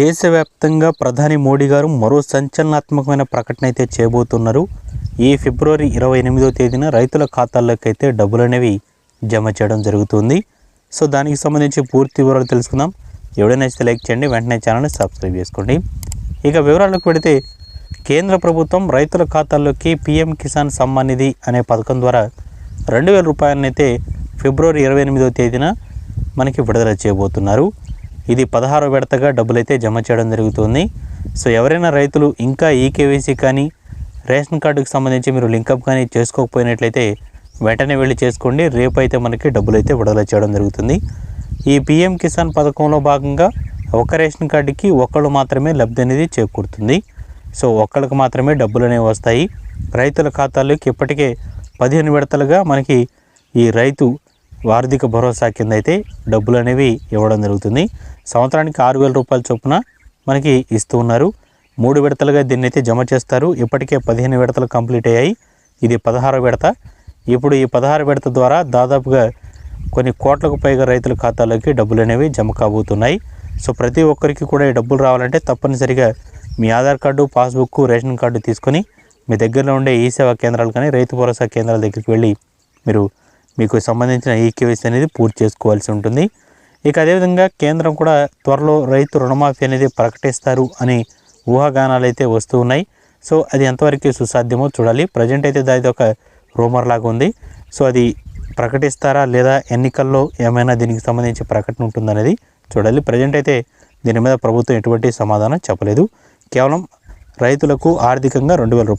దేశవ్యాప్తంగా ప్రధాని మోడీ గారు మరో సంచలనాత్మకమైన ప్రకటన అయితే చేయబోతున్నారు. ఈ ఫిబ్రవరి ఇరవై ఎనిమిదో తేదీన రైతుల ఖాతాల్లోకి అయితే డబ్బులు అనేవి జమ చేయడం జరుగుతుంది. సో దానికి సంబంధించి పూర్తి వివరాలు తెలుసుకుందాం. ఎవడైనా ఇస్తే లైక్ చేయండి వెంటనే ఛానల్ని సబ్స్క్రైబ్ చేసుకోండి. ఇక వివరాలకు పెడితే కేంద్ర ప్రభుత్వం రైతుల ఖాతాల్లోకి పీఎం కిసాన్ సమ్మాన్ నిధి అనే పథకం ద్వారా రెండు వేల రూపాయలనైతే ఫిబ్రవరి ఇరవై ఎనిమిదో తేదీన మనకి విడుదల చేయబోతున్నారు. ఇది పదహారో విడతగా డబ్బులైతే జమ చేయడం జరుగుతుంది. సో ఎవరైనా రైతులు ఇంకా ఈకేవైసీ కానీ రేషన్ కార్డుకి సంబంధించి మీరు లింకప్ కానీ చేసుకోకపోయినట్లయితే వెంటనే వెళ్ళి చేసుకోండి. రేపు అయితే మనకి డబ్బులైతే విడుదల చేయడం జరుగుతుంది. ఈ పిఎం కిసాన్ పథకంలో భాగంగా ఒక రేషన్ కార్డుకి ఒక్కళ్ళు మాత్రమే లబ్ధి అనేది చేకూరుతుంది. సో ఒక్కళ్ళకి మాత్రమే డబ్బులు అనేవి వస్తాయి. రైతుల ఖాతాలకు ఇప్పటికే పదిహేను విడతలుగా మనకి ఈ రైతు ఆర్థిక భరోసా కింద అయితే డబ్బులు అనేవి ఇవ్వడం జరుగుతుంది. సంవత్సరానికి ఆరు వేల రూపాయల చొప్పున మనకి ఇస్తూ ఉన్నారు. మూడు విడతలుగా దీన్ని అయితే జమ చేస్తారు. ఇప్పటికే పదిహేను విడతలు కంప్లీట్ అయ్యాయి. ఇది పదహారు విడత. ఇప్పుడు ఈ పదహారు విడత ద్వారా దాదాపుగా కొన్ని కోట్లకు పైగా రైతుల ఖాతాలోకి డబ్బులు అనేవి జమ కాబోతున్నాయి. సో ప్రతి ఒక్కరికి కూడా ఈ డబ్బులు రావాలంటే తప్పనిసరిగా మీ Aadhaar card passbook ration card తీసుకొని మీ దగ్గరలో ఉండే ఈ సేవా కేంద్రాలు కానీ రైతు భరోసా కేంద్రాల దగ్గరికి వెళ్ళి మీరు మీకు సంబంధించిన ఈ కేవైసీ అనేది పూర్తి చేసుకోవాల్సి ఉంటుంది. ఇక అదేవిధంగా కేంద్రం కూడా త్వరలో రైతు రుణమాఫీ అనేది ప్రకటిస్తారు అని ఊహాగానాలు అయితే వస్తూ ఉన్నాయి. సో అది ఎంతవరకు సుసాధ్యమో చూడాలి. ప్రజెంట్ అయితే దాని ఒక రూమర్ లాగా ఉంది. సో అది ప్రకటిస్తారా లేదా ఎన్నికల్లో ఏమైనా దీనికి సంబంధించి ప్రకటన ఉంటుందనేది చూడాలి. ప్రజెంట్ అయితే దీని మీద ప్రభుత్వం ఎటువంటి సమాధానం చెప్పలేదు. కేవలం రైతులకు ఆర్థికంగా రెండు వేల రూపాయలు